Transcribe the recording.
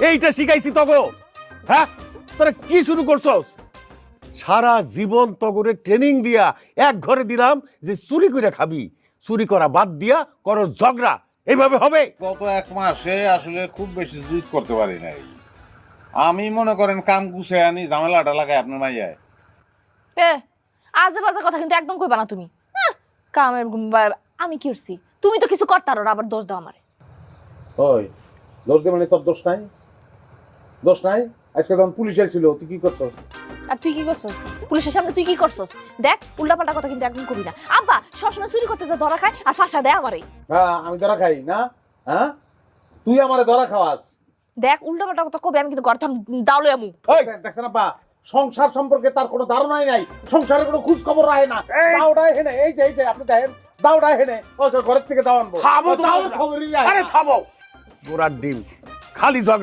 এইটা শিখাইছি তগো হ্যাঁ? তোরা কি শুরু করছস? সারা জীবন তগরে ট্রেনিং দিয়া এক ঘরে দিলাম যে চুরি করে খাবি। চুরি করা বাদ দিয়া করো ঝগড়া। এইভাবে হবে? গত এক মাসে আসলে খুব বেশি জুত করতে পারি নাই। আমি মনে করেন কাম গুছে আনি ঝামেলাটা লাগাই আপনার মাইয়ায়। এ আজে বাজে কথা কিন্তু একদম কইবা না তুমি। আহ, কামের গুম- বা- আমি কি করছি? তুমি তো কিছু করতারো না, আবার দোষ দাও আমারে। ওই দোষ দে মানে তোর দোষ নাই? দোষ নাই? আজকে তখন পুলিশ আইছিল তুই কি করছ আর তুই কি করছস? পুলিশের সামনে তুই কি করছস? দেখ উল্টাপাল্টা কথা কিন্তু একদম করবি না। আব্বা সবসময় চুরি করতে যা ধরা খায় আর ফাঁসা দেয়া করে। হ্যাঁ আমি ধরা খাই না? হ্যাঁ? তুই আমারে ধরা খাওয়াস। দেখ উল্টাপাল্টা কথা কবে আমি কিন্তু ঘর থাম দাউলে আমু। ওই দেখছ না বা সংসার সম্পর্কে তার কোনো ধারণাই নাই। সংসারে কোনো খোঁজ খবর রাখে না দাওটা হেনে এই যে এই যে আপনি দেখেন দাওটা হেনে ওই তো ঘরের থেকে দাও আনব। খবরই আরে। থামো। গোড়ার ডিম খালি ঝগড়া